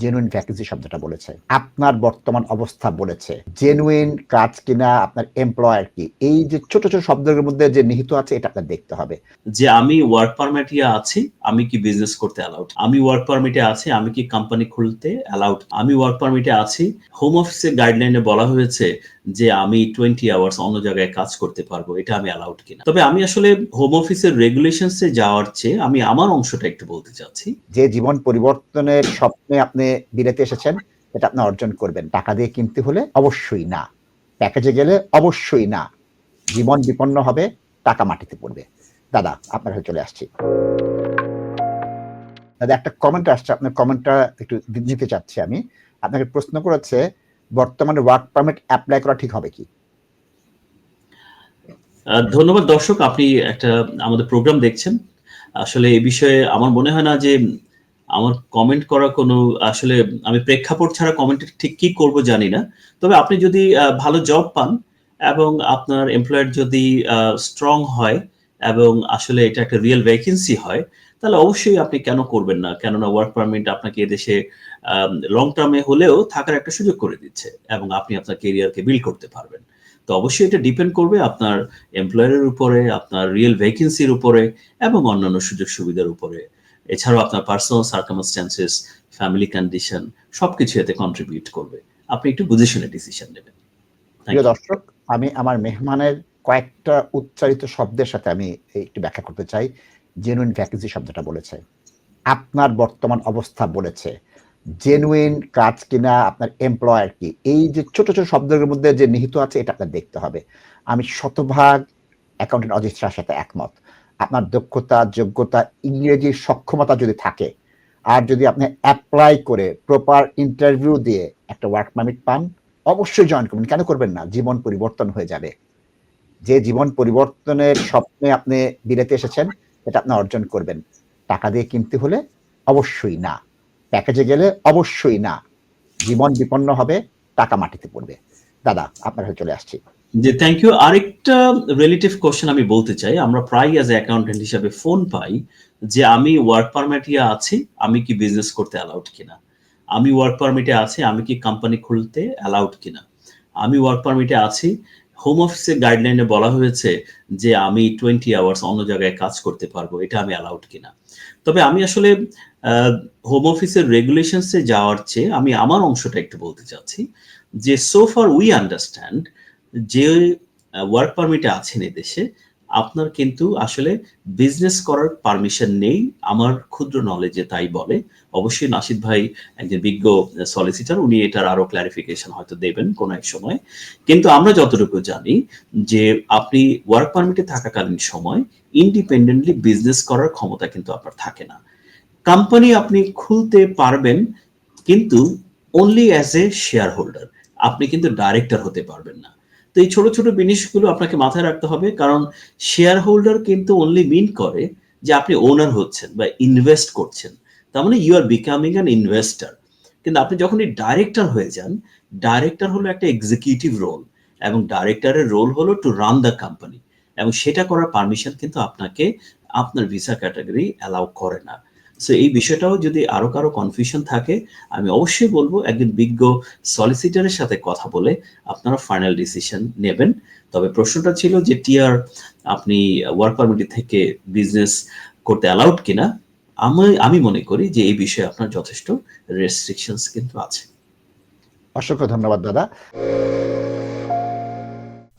Genuine vacancy শব্দটা বলেছে। আপনার বর্তমান অবস্থা বলেছে। জেনুইন কাজ কিনা, আপনার এমপ্লয়ার কি? এই যে ছোট ছোট শব্দের মধ্যে যে নিহিত আছে, এটা আপনার দেখতে হবে। যে আমি ওয়ার্ক পারমিটে আছি, আমি কি বিজনেস করতে অ্যালাউড আমি ওয়ার্ক পারমিটে আছি, আমি কি কোম্পানি খুলতে অ্যালাউড আমি ওয়ার্ক পারমিটে আছি হোম অফিসের গাইডলাইনে বলা হয়েছে যে আমি টোয়েন্টি আওয়ার্স অন্য জায়গায় কাজ করতে পারব, এটা আমি অ্যালাউড কিনা। তবে আমি আসলে হোম অফিসের রেগুলেশনসে যাওয়ার চেয়ে আমি আমার অংশটা একটু বলতে চাচ্ছি। যে জীবন পরিবর্তনের স্বপ্নে আপনি বিলেতে এসেছেন এটা আপনি অর্জন করবেন। টাকা দিয়ে কিনতে হলে অবশ্যই না। প্যাকেজে গেলে অবশ্যই না। জীবন বিপন্ন হবে, টাকা মাটিতে পড়বে। দাদা, আপনার হয়ে চলে আসছি। দাদা, একটা কমেন্ট আসছে। আপনার কমেন্টটা একটু নিতে চাচ্ছি আমি। আপনাকে প্রশ্ন করেছে বর্তমানে ওয়ার্ক পারমিট অ্যাপ্লাই করা ঠিক হবে কি? ধন্যবাদ দর্শক, আপনি একটা আমাদের প্রোগ্রাম দেখছেন। আসলে এই বিষয়ে আমার মনে হয় না যে আমার কমেন্ট করা কোনো, আসলে আমি প্রেক্ষাপট ছাড়া কমেন্ট ঠিক কি করব জানি না। তবে আপনি যদি ভালো জব পান এবং আপনার এমপ্লয়ার যদি স্ট্রং হয় এবং আসলে এটা একটা রিয়েল ভ্যাকেন্সি হয় তাহলে অবশ্যই আপনি কেন করবেন না? কেননা ওয়ার্ক পারমিট আপনাকে এদেশে লং টার্মে হলেও থাকার একটা সুযোগ করে দিচ্ছে এবং আপনি আপনার কেরিয়ারকে বিল্ড করতে পারবেন। তো অবশ্যই এটা ডিপেন্ড করবে আপনার এমপ্লয়ারের উপরে আপনার রিয়েল ভ্যাকেন্সির উপরে এবং অন্যান্য সুযোগ সুবিধার উপরে। এছাড়াও আপনার পার্সোনাল সার্কামস্ট্যান্সেস ফ্যামিলি কন্ডিশন সবকিছু এতে কন্ট্রিবিউট করবে। আপনি একটু বুঝে শুনে ডিসিশন নেবেন। প্রিয় দর্শক আমি আমার মেহমানের কয়েকটা উচ্চারিত শব্দের সাথে আমি একটু ব্যাখ্যা করতে চাই। জেনুইন ভ্যাকেন্সি শব্দটা বলেছে। আপনার বর্তমান অবস্থা বলেছে। জেনুইন কাজ কিনা, আপনার এমপ্লয়ার কি? এই যে ছোট ছোট শব্দের মধ্যে যে নিহিত আছে, এটা আপনার দেখতে হবে। আমি শতভাগ অ্যাকাউন্টেন্ট অজিত সাথে একমত। আপনার দক্ষতা, যোগ্যতা, ইংরেজি সক্ষমতা যদি থাকে, আর যদি আপনি অ্যাপ্লাই করে প্রপার ইন্টারভিউ দিয়ে একটা ওয়ার্ক পারমিট পান, অবশ্যই জয়েন করবেন। কেন করবেন না? জীবন পরিবর্তন হয়ে যাবে। যে জীবন পরিবর্তনের স্বপ্নে আপনি বিলেতে এসেছেন এটা আপনি অর্জন করবেন। টাকা দিয়ে কিনতে হলে অবশ্যই না। প্যাকেজে গেলে অবশ্যই না। জীবন বিপন্ন হবে, টাকা মাটিতে পড়বে। দাদা, আপনার চলে আসছি। জি থ্যাংক ইউ আরেকটা রিলেটিভ কোশ্চেন আমি বলতে চাই। আমরা প্রায় অ্যাজ অ্যাকাউন্টেন্ট হিসাবে ফোন পাই যে, আমি ওয়ার্ক পারমিটে আছি, আমি কি বিজনেস করতে অ্যালাউড কিনা? আমি ওয়ার্ক পারমিটে আছি, আমি কি কোম্পানি খুলতে অ্যালাউড কিনা? আমি ওয়ার্ক পারমিটে আছি হোম অফিসের গাইডলাইনে বলা হয়েছে যে আমি টোয়েন্টি আওয়ার্স অন্য জায়গায় কাজ করতে পারব, এটা আমি অ্যালাউড কিনা। তবে আমি আসলে হোম অফিসের রেগুলেশনসে যাওয়ার চেয়ে আমি আমার অংশটা একটু বলতে চাচ্ছি যে সো ফার উই আন্ডারস্ট্যান্ড যে ওয়ার্ক পারমিটে আছেন দেশে আপনার কিন্তু আসলে বিজনেস করার পারমিশন নেই, আমার ক্ষুদ্র নলেজে তাই বলে। অবশ্যই নাসিদ ভাই একজন বিজ্ঞ সলিসিটার উনি এটার আরও ক্লারিফিকেশন হয়তো দেবেন কোনো এক সময়। কিন্তু আমরা যতটুকু জানি যে আপনি ওয়ার্ক পারমিটে থাকাকালীন সময় ইন্ডিপেন্ডেন্টলি বিজনেস করার ক্ষমতা কিন্তু আপনার থাকে না। কোম্পানি আপনি খুলতে পারবেন, কিন্তু only as a share holder আপনি কিন্তু ডাইরেক্টর হতে পারবেন না। তো এই ছোট ছোট জিনিসগুলো আপনাকে মাথায় রাখতে হবে, কারণ শেয়ার হোল্ডার কিন্তু অনলি মিন করে যে আপনি ওনার হচ্ছেন বা ইনভেস্ট করছেন। তার মানে you are becoming an investor কিন্তু আপনি যখনই ডাইরেক্টর হয়ে যান ডাইরেক্টর হলো একটা এক্সিকিউটিভ রোল এবং ডাইরেক্টরের রোল হলো টু রান দ্য কোম্পানি এবং সেটা করার পারমিশন কিন্তু আপনাকে আপনার ভিসা ক্যাটাগরি অ্যালাউ করে না। সো এই বিষয়টাও যদি আরও কারও কনফিউশন থাকে, আমি অবশ্যই বলব একজন বিজ্ঞ সলিসিটারের সাথে কথা বলে আপনারা ফাইনাল ডিসিশন নেবেন। তবে প্রশ্নটা ছিল যে টিআর আপনি ওয়ার্ক পারমিট থেকে বিজনেস করতে অ্যালাউড কিনা? আমি আমি মনে করি যে এই বিষয়ে আপনার যথেষ্ট রেস্ট্রিকশনস কিন্তু আছে। অসংখ্য ধন্যবাদ, দাদা।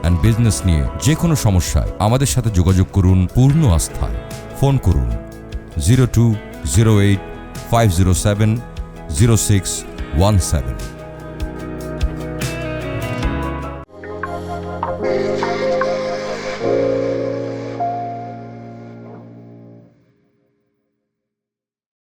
and business নিয়ে যে কোনো সমস্যায় আমাদের সাথে যোগাযোগ করুন পূর্ণ আস্থায়। ফোন করুন zero two zero eight five zero seven zero six one seven.